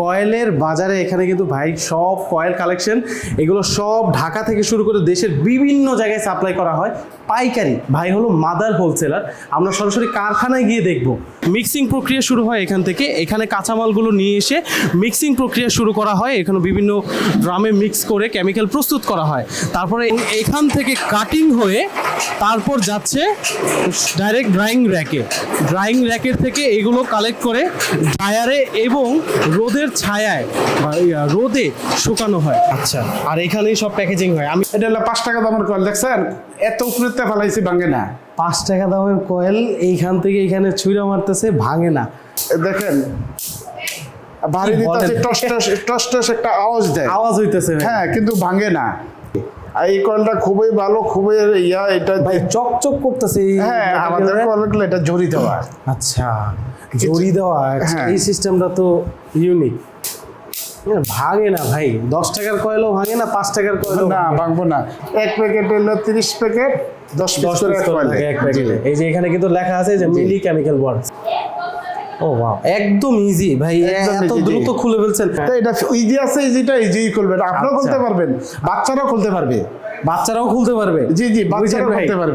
কয়েলের বাজারে এখানে কিন্তু ভাই সব কয়েল কালেকশন। এগুলো সব ঢাকা থেকে শুরু করে দেশের বিভিন্ন জায়গায় সাপ্লাই করা হয়। পাইকারি, ভাই হলো মাদার হোলসেলার। আমরা সরাসরি কারখানায় গিয়ে দেখব। মিক্সিং প্রক্রিয়া শুরু হয় এখান থেকে। এখানে কাঁচামালগুলো নিয়ে এসে মিক্সিং প্রক্রিয়া শুরু করা হয়। এখানে বিভিন্ন ড্রামে মিক্স করে কেমিক্যাল প্রস্তুত করা হয়। তারপরে এখান থেকে কাটিং হয়ে তারপর যাচ্ছে ডাইরেক্ট ড্রাইং র্যাকে। ড্রাইং র্যাকের থেকে এগুলো কালেক্ট করে ড্রায়ারে এবং রোদের ছায়ায় বা রোদে শুকানো হয়। আচ্ছা আর এখানেই সব প্যাকেজিং হয়। আমি এটা হলো পাঁচ টাকা দামের কয়েল দেখছেন? এত উপরেতে ফেলাইছি ভাঙে না। পাঁচ টাকা দামের কয়েল এইখান থেকে এখানে ছুঁড়া মারতেছে ভাঙে না। দেখেন। ভারী দিতে টস টস টস টস একটা আওয়াজ দেয়। আওয়াজ হইতেছে হ্যাঁ কিন্তু ভাঙে না। আর এই কলটা খুবই ভালো খুবই ইয়া এটা ভাই চকচক করতেছে হ্যাঁ আমাদের কলগুলো এটা জড়ি দেওয়া। আচ্ছা জড়ি দেওয়া। আচ্ছা, হ্যাঁ। এই সিস্টেমটা তো ইউনিক ভাঙে না ভাই। দশ টাকার কয়েলও ভাঙে না পাঁচ টাকার কয়েলও না ভাঙবো না। এক প্যাকেট হলো তিরিশ প্যাকেট দশ দশ এক প্যাকেটে এই যে এখানে কিন্তু লেখা আছে যে মিলি কেমিক্যাল ওয়ার্কস ও বাহ একদম ইজি ভাই এত দ্রুত খুলে ফেলছেন। এটা ইজি আছে ইজিটা ইজি খুলবেন। আপনিও আচ্ছা। খুলতে পারবেন। বাচ্চারাও খুলতে পারবে। বাচ্চারাও খুলতে পারবে। জি জি বাচ্চারাও খুলতে পারবে।